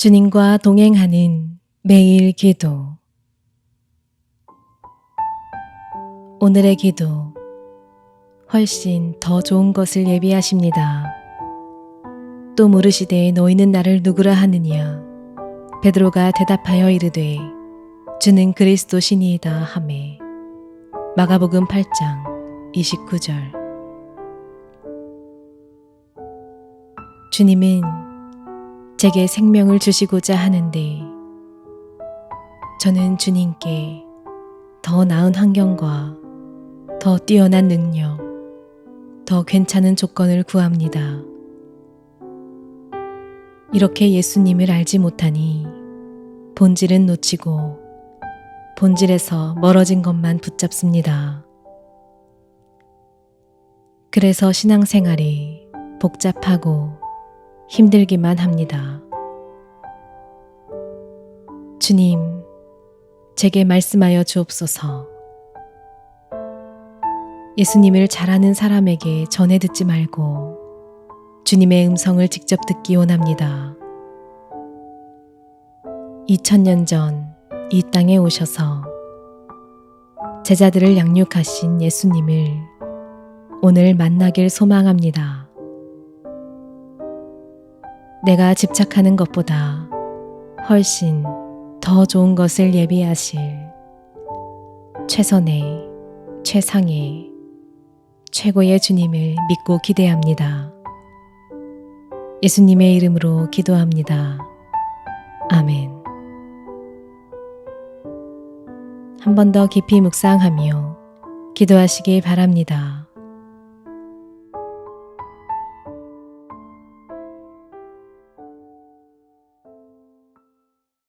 주님과 동행하는 매일 기도. 오늘의 기도. 훨씬 더 좋은 것을 예비하십니다. 또 물으시되 너희는 나를 누구라 하느냐? 베드로가 대답하여 이르되 주는 그리스도시니이다 하매 마가복음 8장 29절 주님은 제게 생명을 주시고자 하는데 저는 주님께 더 나은 환경과 더 뛰어난 능력, 더 괜찮은 조건을 구합니다. 이렇게 예수님을 알지 못하니 본질은 놓치고 본질에서 멀어진 것만 붙잡습니다. 그래서 신앙생활이 복잡하고 힘들기만 합니다. 주님, 제게 말씀하여 주옵소서. 예수님을 잘 아는 사람에게 전해 듣지 말고 주님의 음성을 직접 듣기 원합니다. 2000년 전 이 땅에 오셔서 제자들을 양육하신 예수님을 오늘 만나길 소망합니다. 내가 집착하는 것보다 훨씬 더 좋은 것을 예비하실 최선의, 최상의, 최고의 주님을 믿고 기대합니다. 예수님의 이름으로 기도합니다. 아멘. 한 번 더 깊이 묵상하며 기도하시기 바랍니다.